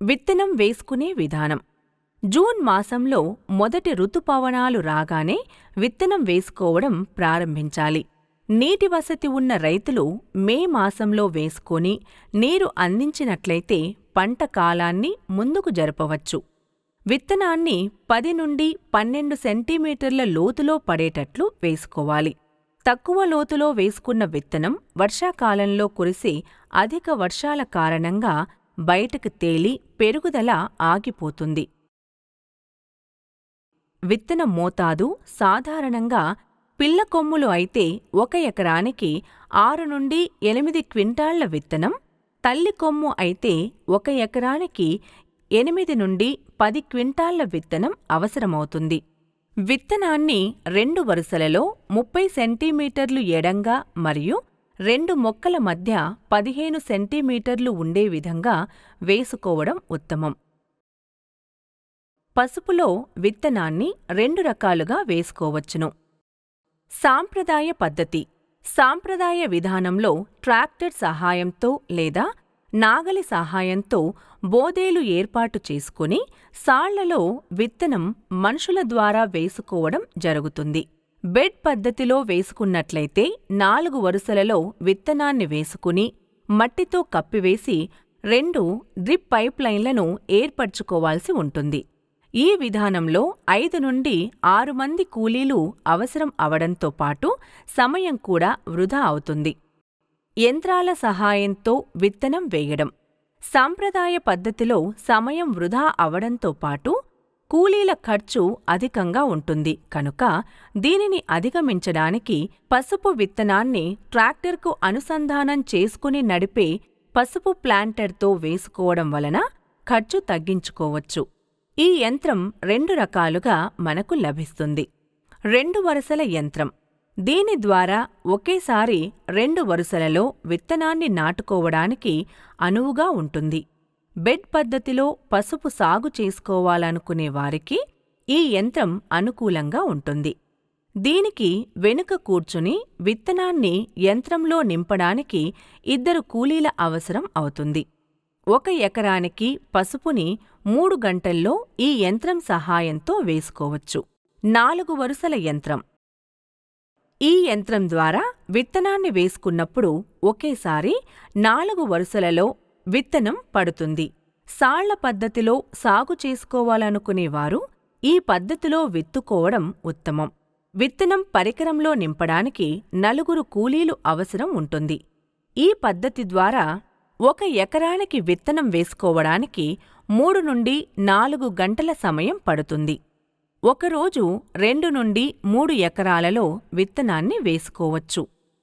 విత్తనం వేసుకునే విధానం. జూన్ మాసంలో మొదటి ఋతుపవనాలు రాగానే విత్తనం వేసుకోవడం ప్రారంభించాలి. నీటి వసతి ఉన్న రైతులు మే మాసంలో వేసుకొని నీరు అందించినట్లయితే పంట కాలాన్ని ముందుకు జరపవచ్చు. విత్తనాన్ని పది నుండి పన్నెండు సెంటీమీటర్ల లోతులో పడేటట్లు వేసుకోవాలి. తక్కువ లోతులో వేసుకున్న విత్తనం వర్షాకాలంలో కురిసే అధిక వర్షాల కారణంగా బయటకు తేలి పెరుగుదల ఆగిపోతుంది. విత్తన మోతాదు సాధారణంగా పిల్ల కొమ్ములు అయితే ఒక ఎకరానికి ఆరు నుండి ఎనిమిది క్వింటాళ్ళ విత్తనం తల్లి కొమ్ము అయితే ఒక ఎకరానికి ఎనిమిది నుండి పది క్వింటాళ్ళ విత్తనం అవసరమవుతుంది. విత్తనాన్ని రెండు వరుసలలో ముప్పై సెంటీమీటర్లు ఎడంగా మరియు రెండు మొక్కల మధ్య పదిహేను సెంటీమీటర్లు ఉండే విధంగా వేసుకోవడం ఉత్తమం. పసుపులో విత్తనాన్ని రెండు రకాలుగా వేసుకోవచ్చును. సాంప్రదాయ పద్ధతి. సాంప్రదాయ విధానంలో ట్రాక్టర్ సహాయంతో లేదా నాగలి సహాయంతో బోదేలు ఏర్పాటు చేసుకుని సాళ్ళలో విత్తనం మనుషుల ద్వారా వేసుకోవడం జరుగుతుంది. బెడ్ పద్ధతిలో వేసుకున్నట్లయితే నాలుగు వరుసలలో విత్తనాన్ని వేసుకుని మట్టితో కప్పివేసి రెండు డ్రిప్ పైప్లైన్లను ఏర్పరచుకోవాల్సి ఉంటుంది. ఈ విధానంలో ఐదు నుండి ఆరు మంది కూలీలు అవసరం అవడంతో పాటు సమయం కూడా వృధా అవుతుంది. యంత్రాల సహాయంతో విత్తనం వేయడం. సాంప్రదాయ పద్ధతిలో సమయం వృధా అవడంతో పాటు కూలీల ఖర్చు అధికంగా ఉంటుంది. కనుక దీనిని అధిగమించడానికి పసుపు విత్తనాన్ని ట్రాక్టర్కు అనుసంధానం చేసుకుని నడిపే పసుపు ప్లాంటర్తో వేసుకోవడం వలన ఖర్చు తగ్గించుకోవచ్చు. ఈ యంత్రం రెండు రకాలుగా మనకు లభిస్తుంది. రెండు వరుసల యంత్రం. దీని ద్వారా ఒకేసారి రెండు వరుసలలో విత్తనాన్ని నాటుకోవడానికి అనువుగా ఉంటుంది. బెడ్ పద్ధతిలో పసుపు సాగు చేసుకోవాలనుకునే వారికి ఈ యంత్రం అనుకూలంగా ఉంటుంది. దీనికి వెనుక కూర్చుని విత్తనాన్ని యంత్రంలో నింపడానికి ఇద్దరు కూలీల అవసరం అవుతుంది. ఒక ఎకరానికి పసుపుని మూడు గంటల్లో ఈ యంత్రం సహాయంతో వేసుకోవచ్చు. నాలుగు వరుసల యంత్రం. ఈ యంత్రం ద్వారా విత్తనాన్ని వేసుకున్నప్పుడు ఒకేసారి నాలుగు వరుసలలో విత్తనం పడుతుంది. సాళ్ళ పద్ధతిలో సాగు చేసుకోవాలనుకునేవారు ఈ పద్ధతిలో విత్తుకోవడం ఉత్తమం. విత్తనం పరికరంలో నింపడానికి నలుగురు కూలీలు అవసరం ఉంటుంది. ఈ పద్ధతి ద్వారా ఒక ఎకరానికి విత్తనం వేసుకోవడానికి మూడు నుండి నాలుగు గంటల సమయం పడుతుంది. ఒకరోజు రెండు నుండి మూడు ఎకరాలలో విత్తనాన్ని వేసుకోవచ్చు.